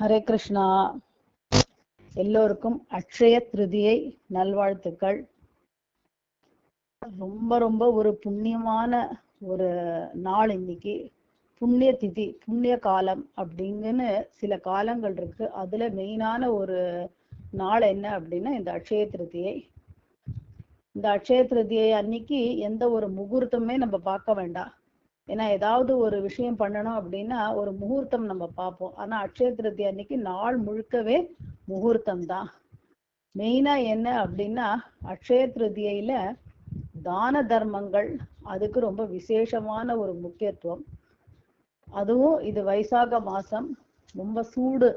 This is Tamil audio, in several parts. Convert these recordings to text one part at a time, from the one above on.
ஹரே கிருஷ்ணா. எல்லோருக்கும் அக்ஷய திருதியை நல்வாழ்த்துக்கள். ரொம்ப ரொம்ப ஒரு புண்ணியமான ஒரு நாள் இன்னைக்கு. புண்ணிய திதி புண்ணிய காலம் அப்படிங்கன்னு சில காலங்கள் இருக்கு. அதுல மெயினான ஒரு நாள் என்ன அப்படின்னா இந்த அக்ஷய திருதியை. இந்த அக்ஷய திருதியை அன்னைக்கு எந்த ஒரு முகூர்த்தமே நம்ம பார்க்க வேண்டாம். ஏன்னா ஏதாவது ஒரு விஷயம் பண்ணணும் அப்படின்னா ஒரு முகூர்த்தம் நம்ம பார்ப்போம். ஆனா அக்ஷய திருதி அன்னைக்கு நாள் முழுக்கவே முகூர்த்தம் தான் மெயினா என்ன அப்படின்னா அக்ஷய திருதியில தான தர்மங்கள் அதுக்கு ரொம்ப விசேஷமான ஒரு முக்கியத்துவம். அதுவும் இது வைசாக மாசம் ரொம்ப சூடு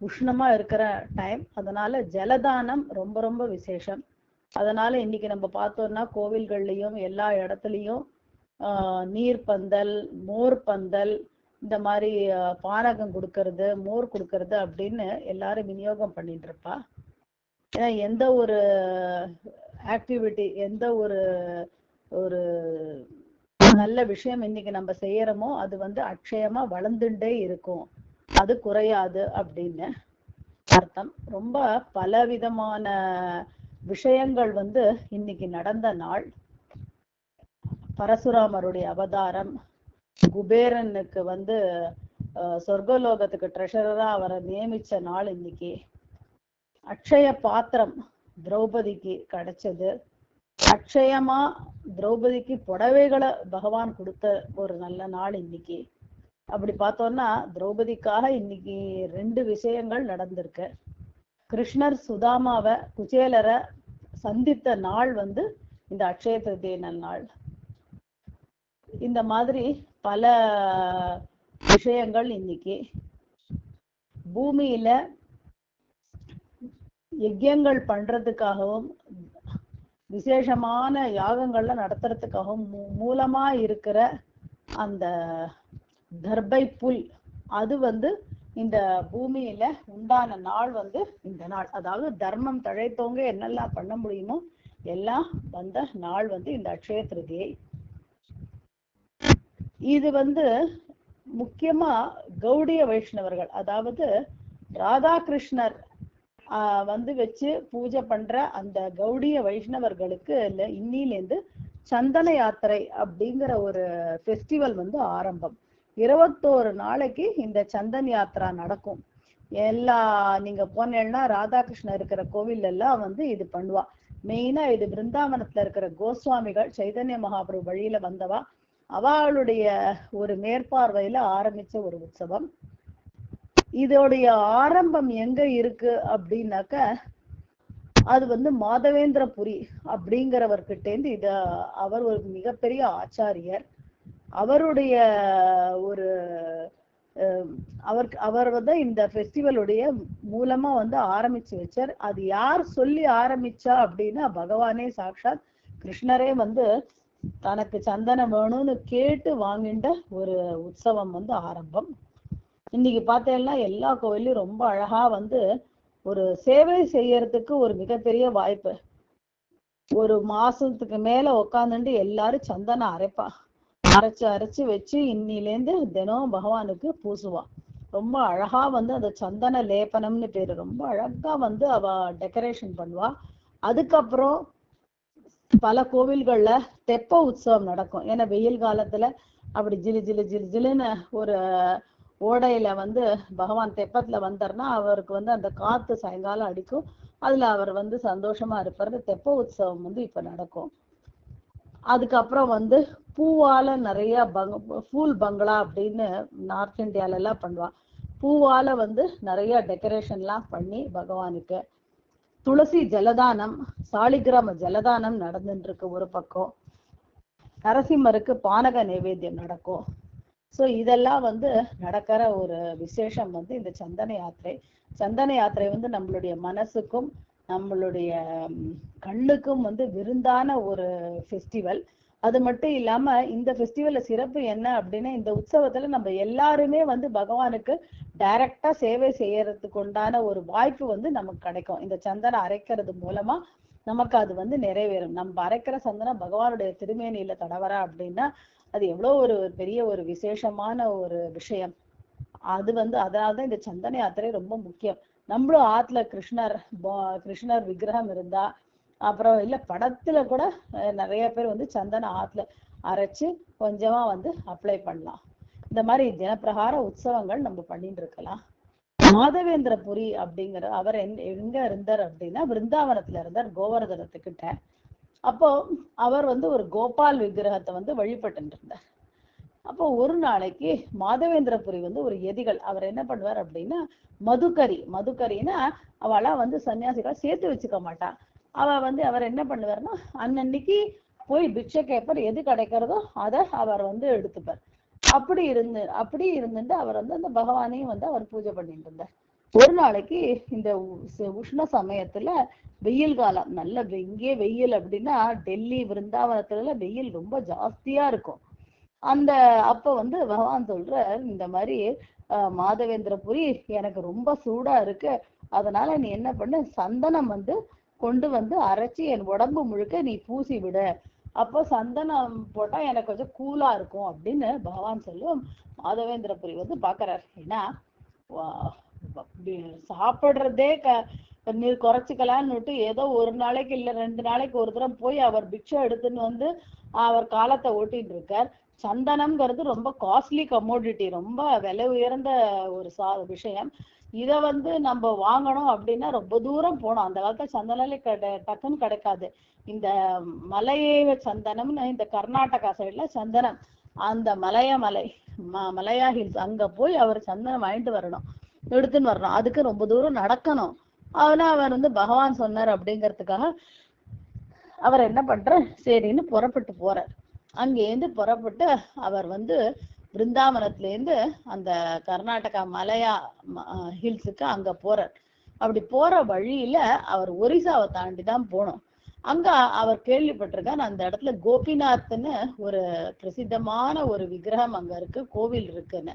உஷ்ணமா இருக்கிற டைம் அதனால ஜலதானம் ரொம்ப ரொம்ப விசேஷம். அதனால இன்னைக்கு நம்ம பார்த்தோம்னா கோவில்கள்லயும் எல்லா இடத்துலயும் ஆஹ் நீர் பந்தல் மோர் பந்தல் இந்த மாதிரி பானகம் கொடுக்கறது மோர் கொடுக்கறது அப்படின்னு எல்லாரும் விநியோகம் பண்ணிட்டு இருப்பா ஏன்னா எந்த ஒரு ஆக்டிவிட்டி எந்த ஒரு ஒரு நல்ல விஷயம் இன்னைக்கு நம்ம செய்யறோமோ அது வந்து அக்ஷயமா வளர்ந்துட்டே இருக்கும். அது குறையாது அப்படின்னு அர்த்தம். ரொம்ப பலவிதமான விஷயங்கள் வந்து இன்னைக்கு நடந்த நாள். பரசுராமருடைய அவதாரம். குபேரனுக்கு வந்து சொர்க்கலோகத்துக்கு ட்ரெஷரரா அவரை நியமிச்ச நாள் இன்னைக்கு. அக்ஷய பாத்திரம் திரௌபதிக்கு கிடைச்சது. அக்ஷயமா திரௌபதிக்கு புடவைகளை பகவான் கொடுத்த ஒரு நல்ல நாள் இன்னைக்கு. அப்படி பார்த்தோம்னா திரௌபதிக்காக இன்னைக்கு ரெண்டு விஷயங்கள் நடந்திருக்கு. கிருஷ்ணர் சுதாமாவை குச்சேலரை சந்தித்த நாள் வந்து இந்த அக்ஷய திருதியை நாள். இந்த மாதிரி பல விஷயங்கள் இன்னைக்கு பூமியில யஜ்யங்கள் பண்றதுக்காகவும் விசேஷமான யாகங்கள்ல நடத்துறதுக்காகவும் மூலமா இருக்கிற அந்த தர்பை புல் அது வந்து இந்த பூமியில உண்டான நாள் வந்து இந்த நாள். அதாவது தர்மம் தழைத்தவங்க என்னெல்லாம் பண்ண முடியுமோ எல்லாம் வந்த நாள் வந்து இந்த அக்ஷய திருதியை இது வந்து முக்கியமா கௌடிய வைஷ்ணவர்கள் அதாவது ராதாகிருஷ்ணர் வந்து வச்சு பூஜை பண்ற அந்த கௌடிய வைஷ்ணவர்களுக்கு இன்னிலேருந்து சந்தன யாத்திரை அப்படிங்கிற ஒரு ஃபெஸ்டிவல் வந்து ஆரம்பம். இருபத்தோரு நாளைக்கு இந்த சந்தன் யாத்திரா நடக்கும். எல்லா நீங்க போனேன்னா ராதாகிருஷ்ணன் இருக்கிற கோவில் எல்லாம் வந்து இது பண்ணுவா. மெயினா இது பிருந்தாவனத்துல இருக்கிற கோஸ்வாமிகள் சைதன்ய மகாபிரபு வழியில வந்தவா. அவளுடைய ஒரு மேற்பார்வையில ஆரம்பிச்ச ஒரு உற்சவம். இதோடைய ஆரம்பம் எங்க இருக்கு அப்படின்னாக்க அது வந்து மாதவேந்திரபுரி அப்படிங்கிறவர்கிட்டேருந்து இத அவர் ஒரு மிகப்பெரிய ஆச்சாரியர். அவருடைய ஒரு அவர் அவர் வந்து இந்த ஃபெஸ்டிவலுடைய மூலமா வந்து ஆரம்பிச்சு வச்சார். அது யார் சொல்லி ஆரம்பிச்சா அப்படின்னா பகவானே சாட்சாத் கிருஷ்ணரே வந்து தனக்கு சந்தனம் வேணும்னு கேட்டு வாங்கின்ற ஒரு உற்சவம் வந்து ஆரம்பம். இன்னைக்கு பார்த்தேன்னா எல்லா கோயிலையும் ரொம்ப அழகா வந்து ஒரு சேவை செய்யறதுக்கு ஒரு மிகப்பெரிய வாய்ப்பு. ஒரு மாசத்துக்கு மேல உக்காந்துட்டு எல்லாரும் சந்தனம் அரைப்பா அரைச்சு அரைச்சு வச்சு இன்னிலேருந்து தினம் பகவானுக்கு பூசுவா. ரொம்ப அழகா வந்து அந்த சந்தன லேபனம்னு பேரு. ரொம்ப அழகா வந்து அவ டெக்கரேஷன் பண்ணுவா. அதுக்கப்புறம் பல கோவில்கள்ல தெப்ப உற்சவம் நடக்கும். ஏன்னா வெயில் காலத்துல அப்படி ஜிலு ஜிலு ஜிலு ஜிலுன்னு ஒரு ஓடையில வந்து பகவான் தெப்பத்துல வந்தார்னா அவருக்கு வந்து அந்த காத்து சாயங்காலம் அடிக்கும். அதுல அவர் வந்து சந்தோஷமா இருப்பாரு தெப்ப உற்சவம் வந்து இப்ப நடக்கும். அதுக்கப்புறம் வந்து பூவால நிறைய பங் ஃபூல் பங்களா அப்படின்னு நார்த் இந்தியால எல்லாம் பண்ணுவான் பூவால வந்து நிறைய டெக்கரேஷன்லாம் பண்ணி பகவானுக்கு துளசி ஜலதானம் சாலிகிராம ஜலதானம் நடந்துட்டு இருக்கு ஒரு பக்கம். நரசிம்மருக்கு பானக நைவேத்தியம் நடக்கும். ஸோ இதெல்லாம் வந்து நடக்கிற ஒரு விசேஷம் வந்து இந்த சந்தன யாத்திரை. சந்தன யாத்திரை வந்து நம்மளுடைய மனசுக்கும் நம்மளுடைய கண்ணுக்கும் வந்து விருந்தான ஒரு ஃபெஸ்டிவல் அது மட்டும் இல்லாம இந்த ஃபெஸ்டிவல்ல சிறப்பு என்ன அப்படின்னா இந்த உற்சவத்துல நம்ம எல்லாருமே வந்து பகவானுக்கு டைரக்டா சேவை செய்யறதுக்கு உண்டான ஒரு வாய்ப்பு வந்து நமக்கு கிடைக்கும். இந்த சந்தனம் அரைக்கிறது மூலமா நமக்கு அது வந்து நிறைவேறும். நம்ம அரைக்கிற சந்தனம் பகவானுடைய திருமேனியில தடவரா அப்படின்னா அது எவ்வளவு ஒரு பெரிய ஒரு விசேஷமான ஒரு விஷயம். அது வந்து அதனால்தான் இந்த சந்தன யாத்திரை ரொம்ப முக்கியம். நம்மளும் ஆத்துல கிருஷ்ணர் கிருஷ்ணர் விக்கிரகம் இருந்தா அப்புறம் இல்ல படத்துல கூட நிறைய பேர் வந்து சந்தன ஆத்துல அரைச்சு கொஞ்சமா வந்து அப்ளை பண்ணலாம். இந்த மாதிரி தினப்பிரகார உற்சவங்கள் நம்ம பண்ணிட்டு இருக்கலாம். மாதவேந்திரபுரி அப்படிங்கிற அவர் எங்க இருந்தார் அப்படின்னா பிருந்தாவனத்துல இருந்தார் கோவர்தனத்துக்கிட்ட. அப்போ அவர் வந்து ஒரு கோபால் விக்கிரகத்தை வந்து வழிபட்டு இருந்தார். அப்போ ஒரு நாளைக்கு மாதவேந்திரபுரி வந்து ஒரு எதிகள் அவர் என்ன பண்ணுவார் அப்படின்னா மதுக்கரி மதுக்கரின்னா அவளா வந்து சன்னியாசிகள் சேர்த்து வச்சுக்க மாட்டான் அவ வந்து அவர் என்ன பண்ணுவார்னா அன்னன்னைக்கு போய் பிக்ஷை கேட்பார் எது கிடைக்கிறதோ அதை அவர் வந்து எடுத்துப்பார். அப்படி இருந்து அப்படி இருந்துட்டு அவர் வந்து அந்த பகவானையும் வந்து அவர் பூஜை பண்ணிட்டு இருந்தார். ஒரு நாளைக்கு இந்த உஷ்ண சமயத்துல வெயில் காலம் நல்ல வெ- இங்கே வெயில் அப்படின்னா டெல்லி விருந்தாவனத்துல வெயில் ரொம்ப ஜாஸ்தியா இருக்கும். அந்த அப்ப வந்து பகவான் சொல்றார் இந்த மாதிரி மாதவேந்திரபுரி எனக்கு ரொம்ப சூடா இருக்கு. அதனால நீ என்ன பண்ணு சந்தனம் வந்து கொண்டு வந்து அரைச்சி என் உடம்பு முழுக்க நீ பூசி விடு. அப்போ சந்தனம் போட்டா எனக்கு கொஞ்சம் கூலா இருக்கும் அப்படின்னு பகவான் சொல்லும். மாதவேந்திரபுரி வந்து பாக்குறாரு ஏன்னா சாப்பிடுறதே க நீர் குறைச்சிக்கலான்னுட்டு ஏதோ ஒரு நாளைக்கு இல்ல ரெண்டு நாளைக்கு ஒரு தரம் போய் அவர் பிக்ஷை எடுத்துன்னு வந்து அவர் காலத்தை ஓட்டிட்டு இருக்கார். சந்தனம்ங்கிறது ரொம்ப காஸ்ட்லி கமோடிட்டி ரொம்ப விலை உயர்ந்த ஒரு சா விஷயம். இதை வந்து நம்ம வாங்கணும் அப்படின்னா ரொம்ப தூரம் போகணும். அந்த காலத்துல சந்தனாலே கிடை டக்குன்னு கிடைக்காது. இந்த மலைய சந்தனம்னு இந்த கர்நாடகா சைடுல சந்தனம். அந்த மலைய மலை ம- மலையா ஹில்ஸ் அங்க போய் அவர் சந்தனம் வாங்கிட்டு வரணும். எடுத்துன்னு வரணும். அதுக்கு ரொம்ப தூரம் நடக்கணும். ஆனா அவர் வந்து பகவான் சொன்னார் அப்படிங்கிறதுக்காக அவர் என்ன பண்ற சரின்னு புறப்பட்டு போறார். அங்கேருந்து புறப்பட்டு அவர் வந்து பிருந்தாவனத்துல இருந்து அந்த கர்நாடகா மலையா ஹில்ஸுக்கு அங்க போறார். அப்படி போற வழியில அவர் ஒரிசாவை தாண்டி தான் போனோம் அங்க அவர் கேள்விப்பட்டிருக்கார் அந்த இடத்துல கோபிநாத்னு ஒரு பிரசித்தமான ஒரு விக்கிரகம் அங்க இருக்கு கோவில் இருக்குன்னு.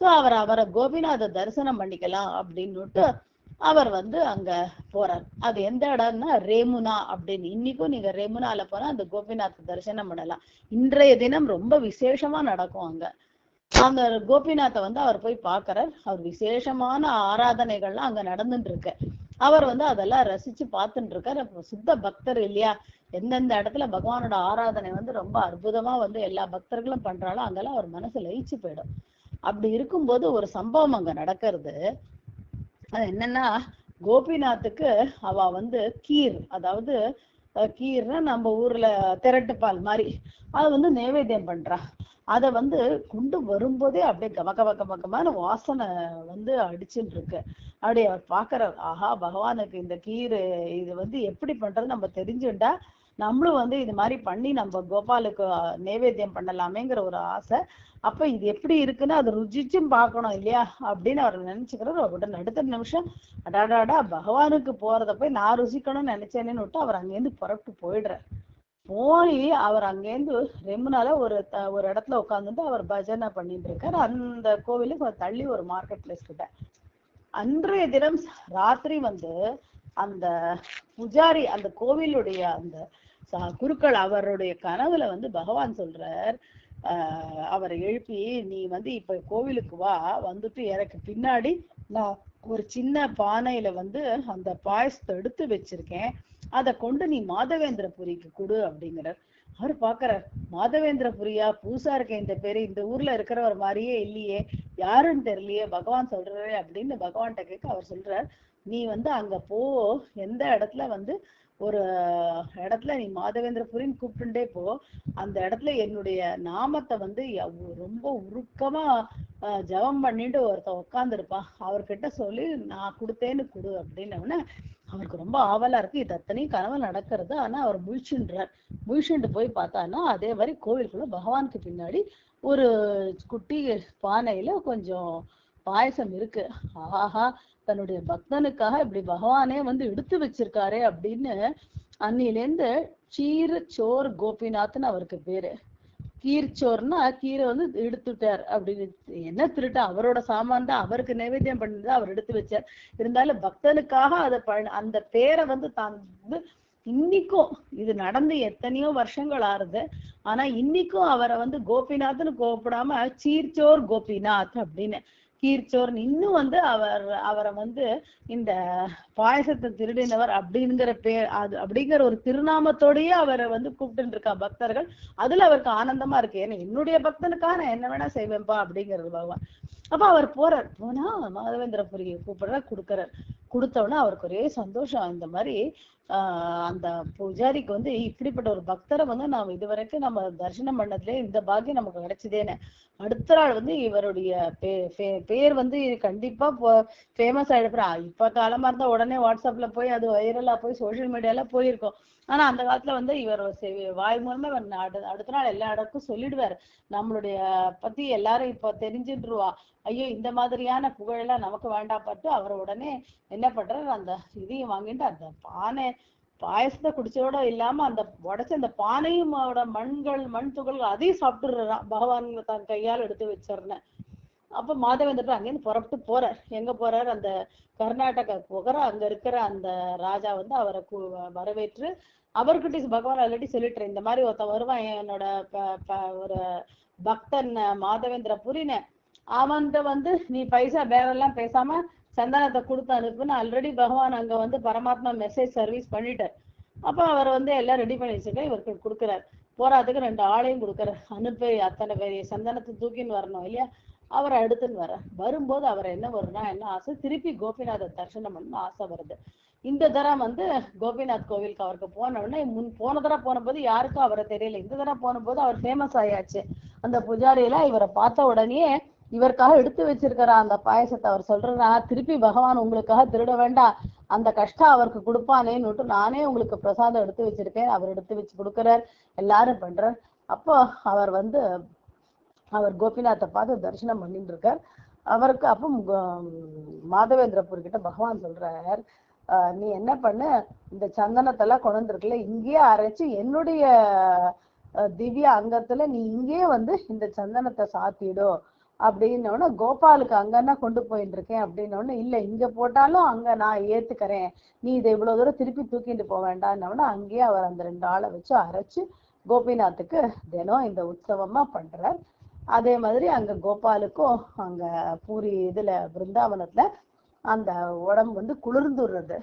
சோ அவர் அவரை கோபிநாத தரிசனம் பண்ணிக்கலாம் அப்படின்னுட்டு அவர் வந்து அங்க போறார். அது எந்த இடம்னா ரேமுனா அப்படின்னு. இன்னைக்கும் நீங்க ரேமுனால போனா அந்த கோபிநாத் தரிசனம் பண்ணலாம். இன்றைய தினம் ரொம்ப விசேஷமா நடக்கும் அங்க. அந்த கோபிநாத்தை வந்து அவர் போய் பார்க்கறார். அவர் விசேஷமான ஆராதனைகள்லாம் அங்க நடந்துட்டு இருக்கு அவர் வந்து அதெல்லாம் ரசிச்சு பார்த்துட்டு இருக்கார் சுத்த பக்தர் இல்லையா? எந்தெந்த இடத்துல பகவானோட ஆராதனை வந்து ரொம்ப அற்புதமா வந்து எல்லா பக்தர்களும் பண்றாலும் அங்கெல்லாம் அவர் மனசு லயிச்சு போயிடும். அப்படி இருக்கும்போது ஒரு சம்பவம் அங்க நடக்கிறது. அது என்னன்னா கோபிநாத்துக்கு அவ வந்து கீர் அதாவது கீர்னா நம்ம ஊர்ல திரட்டு பால் மாதிரி. அது வந்து நைவேத்தியம் பண்றா. அதை வந்து கொண்டு வரும்போதே அப்படியே கம கம கம கமான வாசனை வந்து அடிச்சுட்டு இருக்கு. அப்படியே அவர் பாக்குறார் ஆஹா பகவானுக்கு இந்த கீர் இது வந்து எப்படி பண்றது நம்ம தெரிஞ்சுட்டா நம்மளும் வந்து இது மாதிரி பண்ணி நம்ம கோபாலுக்கு நைவேத்தியம் பண்ணலாமேங்கிற ஒரு ஆசை. அப்ப இது எப்படி இருக்குன்னு அதை ருச்சிச்சும் பார்க்கணும் இல்லையா அப்படின்னு அவர் நினைச்சுக்கிறார். அவர்கிட்ட அடுத்த நிமிஷம் அடாடாடா பகவானுக்கு போறத போய் நான் ருசிக்கணும்னு நினைச்சேன்னு விட்டு அவர் அங்கேருந்து புறப்பட்டு போயிடுறார். போய் அவர் அங்கேருந்து ரெமுனால ஒரு த- ஒரு இடத்துல உட்காந்துட்டு அவர் பஜனை பண்ணிட்டு இருக்காரு அந்த கோவிலுக்கு தள்ளி ஒரு மார்க்கெட் பிளேஸ் கிட்ட. அன்றைய தினம் ராத்திரி வந்து அந்த புஜாரி அந்த கோவிலுடைய அந்த குருக்கள் அவருடைய கனவுல வந்து பகவான் சொல்றார் ஆஹ் அவரை எழுப்பி நீ வந்து இப்ப கோவிலுக்கு வா வந்துட்டு எனக்கு பின்னாடி நான் ஒரு சின்ன பானையில வந்து அந்த பாயசத்தை எடுத்து வச்சிருக்கேன். அதை கொண்டு நீ மாதவேந்திரபுரிக்கு கொடு அப்படிங்கிறார். அவர் பாக்குறார் மாதவேந்திரபுரியா? புதுசா இருக்க இந்த பேரு இந்த ஊர்ல இருக்கிறவர் மாதிரியே இல்லையே. யாருன்னு தெரியலையே பகவான் சொல்றாரு அப்படின்னு பகவான்கிட்ட கேட்க அவர் சொல்றார் நீ வந்து அங்க போ எந்த இடத்துல வந்து ஒரு இடத்துல நீ மாதவேந்திரபுரின்னு கூப்பிட்டுட்டே போ. அந்த இடத்துல என்னுடைய நாமத்தை வந்து ரொம்ப உருக்கமா ஜபம் ஜெபம் பண்ணிட்டு ஒருத்தன் உட்காந்துருப்பான் அவர்கிட்ட சொல்லி நான் கொடுத்தேன்னு கொடு அப்படின்னவுடனே அவருக்கு ரொம்ப ஆவலா இருக்கு. இது அத்தனையும் கனவு நடக்கிறது. ஆனா அவர் முழிச்சுன்றார். முழிச்சுட்டு போய் பார்த்தான்னா அதே மாதிரி கோவிலுக்குள்ள பகவானுக்கு பின்னாடி ஒரு குட்டி பானையில கொஞ்சம் பாயசம் இருக்கு. ஆஹா தன்னுடைய பக்தனுக்காக இப்படி பகவானே வந்து எடுத்து வச்சிருக்காரே அப்படின்னு அன்னிலேருந்து சீர் சோர் கோபிநாத்னு அவருக்கு பேரு. கீர்ச்சோர்னா கீரை வந்து எடுத்துட்டார் அப்படின்னு என்ன திருட்டு? அவரோட சாமான் தான். அவருக்கு நைவேத்தியம் பண்ணது அவர் எடுத்து வச்சார். இருந்தாலும் பக்தனுக்காக அதை ப- அந்த பேரை வந்து தான் வந்து இன்னைக்கும் இது நடந்து எத்தனையோ வருஷங்கள் ஆறுது. ஆனா இன்னைக்கும் அவரை வந்து கோபிநாத்னு கோபப்படாம சீர்ச்சோர் கோபிநாத் அப்படின்னு கீர்ச்சோர்னு இன்னும் வந்து அவர் அவரை வந்து இந்த பாயசத்தை திருடினவர் அப்படிங்கிற பேர் அது அப்படிங்கிற ஒரு திருநாமத்தோடயே அவரை வந்து கூப்பிட்டு இருக்கா பக்தர்கள். அதுல அவருக்கு ஆனந்தமா இருக்கு. ஏன்னா என்னுடைய பக்தனுக்காக நான் என்ன வேணா செய்வேன்ப்பா அப்படிங்கிறது பகவான். அப்ப அவர் போறார். போனா மாதவேந்திரபுரி கூப்பிடுறார் கொடுக்கறார். கொடுத்த அவருக்கு ஒரே சந்தோஷம். இந்த மாதிரி ஆஹ் அந்த பூஜாரிக்கு வந்து இப்படிப்பட்ட ஒரு பக்தரை வந்து நாம் இதுவரைக்கும் நம்ம தரிசனம் பண்ணதுல இந்த பாக்கியம் நமக்கு கிடைச்சதேன்னு. அடுத்த நாள் வந்து இவருடைய பேர் வந்து கண்டிப்பா ஃபேமஸ் ஆயிடுறா இப்ப காலமா இருந்தா உடனே வாட்ஸ்அப்ல போய் அது வைரலா போய் சோஷியல் மீடியால போயிருக்கும். ஆனா அந்த காலத்துல வந்து இவர் வாய் மூலமா இவர் அடுத்த நாள் எல்லா இடக்கும் சொல்லிடுவாரு. நம்மளுடைய பத்தி எல்லாரும் இப்ப தெரிஞ்சுட்டுருவா ஐயோ இந்த மாதிரியான புகழெல்லாம் நமக்கு வேண்டாம் பட்டு அவர் உடனே என்ன என்ன பண்றாரு அந்த இதையும் வாங்கிட்டு அந்த பானை பாயசத்தை குடிச்சோட இல்லாம அந்த உடைச்ச அந்த பானையும் மண்கள் மண் துகள்கள் அதையும் சாப்பிட்டுறான் பகவான் தன் கையால் எடுத்து வச்சிருந்தேன் அப்ப மாதவேந்திரர் அங்கேருந்து புறப்பட்டு போறார். எங்க போறாரு? அந்த கர்நாடகா போகிற அங்க இருக்கிற அந்த ராஜா வந்து அவரை வரவேற்று அவர்கிட்ட பகவான் ஆல்ரெடி சொல்லிட்டு இந்த மாதிரி ஒருத்தன் வருவான் என்னோட ப- ப- ஒரு பக்தன் மாதவேந்திர புரின அவன்கிட்ட வந்து நீ பைசா பேரெல்லாம் பேசாம சந்தானத்தை கொடுத்து அனுப்புன்னு ஆல்ரெடி பகவான் அங்க வந்து பரமாத்மா மெசேஜ் சர்வீஸ் பண்ணிட்டார். அப்ப அவர் வந்து எல்லாம் ரெடி பண்ணி வச்சுக்க இவருக்கு கொடுக்குறாரு. போராதுக்கு ரெண்டு ஆளையும் கொடுக்குறாரு. அனுப்பி அத்தனை பெரிய சந்தனத்தை தூக்கின்னு வரணும் இல்லையா? அவரை அடுத்துன்னு வர. வரும்போது அவர் என்ன வரும்னா என்ன ஆசை? திருப்பி கோபிநாத தர்சனம் பண்ணு ஆசை வருது. இந்த தரம் வந்து கோபிநாத் கோவிலுக்கு அவருக்கு போன உடனே முன் போன தடவை போனபோது யாருக்கும் அவரை தெரியல. இந்த தடவை போனபோது அவர் ஃபேமஸ் ஆயாச்சு. அந்த புஜாரியெல்லாம் இவரை பார்த்த உடனே இவருக்காக எடுத்து வச்சிருக்கிற அந்த பாயசத்தை அவர் சொல்றா திருப்பி பகவான் உங்களுக்காக திருட வேண்டாம். அந்த கஷ்டம் அவருக்கு கொடுப்பானேன்னு நானே உங்களுக்கு பிரசாதம் எடுத்து வச்சிருக்கேன். அவர் எடுத்து வச்சு கொடுக்குறார். எல்லாரும் பண்றார். அப்போ அவர் வந்து அவர் கோபிநாத்தை பார்த்து தரிசனம் பண்ணிட்டு இருக்கார். அவருக்கு அப்போ மாதவேந்திரபுர் கிட்ட பகவான் சொல்றார் ஆஹ் நீ என்ன பண்ணு? இந்த சந்தனத்தெல்லாம் கொண்டு இங்கேயே அரைச்சு என்னுடைய திவ்ய அங்கத்துல நீ இங்கேயே வந்து இந்த சந்தனத்தை சாத்திடும் அப்படின்னோடனே கோபாலுக்கு அங்கன்னா கொண்டு போயிட்டு இருக்கேன் அப்படின்னோடனே இல்லை இங்க போட்டாலும் அங்க நான் ஏற்றுக்கிறேன் நீ இதை இவ்வளவு தூரம் திருப்பி தூக்கிட்டு போக வேண்டாம்னோடனே அங்கேயே அவர் அந்த ரெண்டு ஆளை வச்சு அரைச்சு கோபிநாத்துக்கு தினம் இந்த உற்சவமா பண்றார். அதே மாதிரி அங்க கோபாலுக்கும் அங்க பூரி இதுல பிருந்தாவனத்துல அந்த உடம்பு வந்து குளிர்ந்துடுறது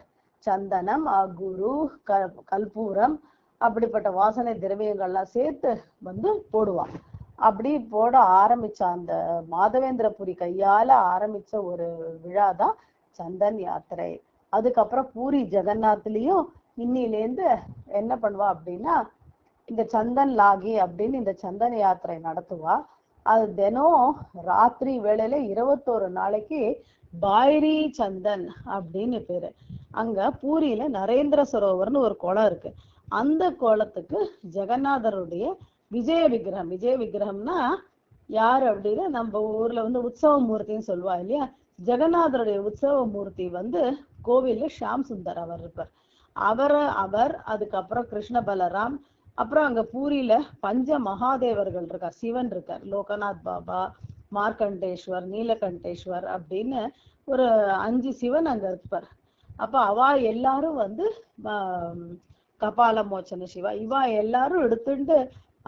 சந்தனம் அகுரு க கல்பூரம் அப்படிப்பட்ட வாசனை திரவியங்கள்லாம் சேர்த்து வந்து போடுவான். அப்படி போட ஆரம்பிச்ச அந்த மாதவேந்திரபுரி கையால ஆரம்பிச்ச ஒரு விழா தான் சந்தன் யாத்திரை. அதுக்கப்புறம் பூரி ஜெகநாத்லயும் இன்னிலேருந்து என்ன பண்ணுவா அப்படின்னா இந்த சந்தன் லாகி அப்படின்னு இந்த சந்தன யாத்திரை நடத்துவா. அது தினம் ராத்திரி வேளையில இருபத்தோரு நாளைக்கு பாய்ரி சந்தன் அப்படின்னு பேரு. அங்க பூரியில நரேந்திர சரோவர்னு ஒரு குளம் இருக்கு. அந்த குளத்துக்கு ஜெகநாதருடைய விஜய விக்கிரகம் விஜய விக்கிரகம்னா யார் அப்படின்னா நம்ம ஊர்ல வந்து உற்சவ மூர்த்தின்னு சொல்லுவா இல்லையா? ஜெகநாதருடைய உற்சவ மூர்த்தி வந்து கோவில்ல ஷாம் சுந்தர் அவர் இருப்பார். அவரை அவர் அதுக்கப்புறம் கிருஷ்ண பலராம் அப்புறம் அங்க பூரியில பஞ்ச மகாதேவர்கள் இருக்கார். சிவன் இருக்கார். லோகநாத் பாபா மார்க்கண்டேஸ்வர் நீலகண்டேஸ்வர் அப்படின்னு ஒரு அஞ்சு சிவன் அங்க இருப்பார். அப்ப அவ எல்லாரும் வந்து கபால மோச்சன சிவா. இவா எல்லாரும் எடுத்துட்டு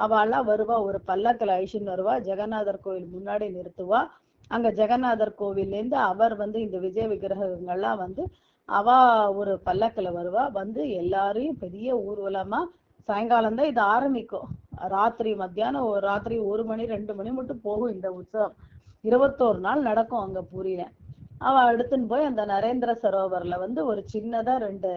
அவெல்லாம் வருவா ஒரு பல்லக்கில் ஐஷன் வருவா ஜெகநாதர் கோவில் முன்னாடி நிறுத்துவா. அங்க ஜெகநாதர் கோவில்லேருந்து அவர் வந்து இந்த விஜய விக்கிரகங்கள்லாம் வந்து அவ ஒரு பல்லக்கில் வருவா. வந்து எல்லாரையும் பெரிய ஊர்வலமா சாயங்காலம் தான் இது ஆரம்பிக்கும். ராத்திரி மத்தியானம் ஒரு ராத்திரி ஒரு மணி ரெண்டு மணி மட்டும் போகும் இந்த உற்சவம். இருபத்தோரு நாள் நடக்கும் அங்க பூரியில. அவ எடுத்துன்னு போய் அந்த நரேந்திர சரோவர்ல வந்து ஒரு சின்னதா ரெண்டு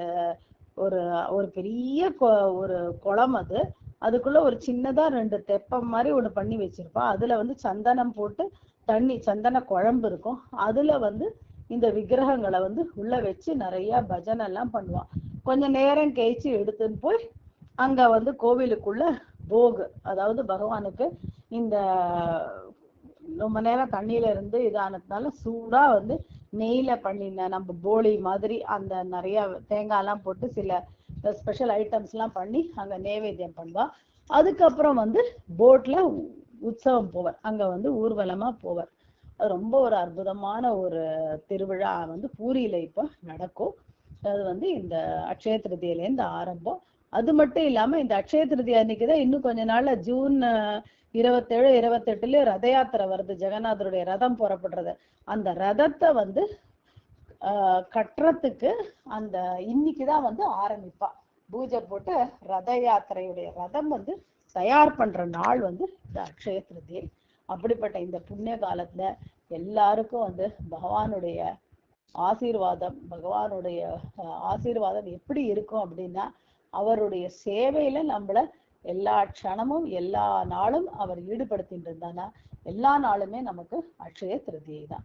ஒரு ஒரு பெரிய கொ- ஒரு குளம் அது. அதுக்குள்ள ஒரு சின்னதா ரெண்டு தெப்பம் மாதிரி ஒண்ணு பண்ணி வச்சிருப்பா. அதுல வந்து சந்தனம் போட்டு தண்ணி சந்தன குழம்பு இருக்கும். அதுல வந்து இந்த விக்கிரகங்களை வந்து உள்ள வச்சு நிறைய பஜனை எல்லாம் பண்ணுவான் கொஞ்ச நேரம் கழிச்சு எடுத்துன்னு போய் அங்க வந்து கோவிலுக்குள்ள போகு. அதாவது பகவானுக்கு இந்த ரொம்ப நேரம் தண்ணியில இருந்து இதானதுனால சூடா வந்து நெய்ல பண்ணின நம்ம போலி மாதிரி அந்த நிறைய தேங்காய் எல்லாம் போட்டு சில ஸ்பெஷல் ஐட்டம்ஸ் எல்லாம் பண்ணி அங்க நைவேத்தியம் பண்ணுவா. அதுக்கப்புறம் வந்து போட்ல உற்சவம் போவார். அங்க வந்து ஊர்வலமா போவார். அது ரொம்ப ஒரு அற்புதமான ஒரு திருவிழா வந்து பூரியில இப்போ நடக்கும். அது வந்து இந்த அக்ஷய திருதியில இருந்து ஆரம்பம். அது மட்டும் இல்லாம இந்த அக்ஷய திருதி அன்னைக்கு தான் இன்னும் கொஞ்ச நாள்ல ஜூன் இருபத்தேழு இருபத்தெட்டுல ரத யாத்திரை வருது. ஜெகநாதருடைய ரதம் புறப்படுறது. அந்த ரதத்தை வந்து கட்டுறதுக்கு அந்த இன்னைக்கு தான் வந்து ஆரம்பிப்பா. பூஜை போட்டு ரத யாத்திரையுடைய ரதம் வந்து தயார் பண்ற நாள் வந்து இந்த அக்ஷய திருதி. அப்படிப்பட்ட இந்த புண்ணிய காலத்துல எல்லாருக்கும் வந்து பகவானுடைய ஆசீர்வாதம் பகவானுடைய ஆசீர்வாதம் எப்படி இருக்கும் அப்படின்னா அவருடைய சேவையில நம்மள எல்லா க்ஷணமும் எல்லா நாளும் அவர் ஈடுபடுத்திட்டு இருந்தானா எல்லா நாளுமே நமக்கு அக்ஷய திருதியை தான்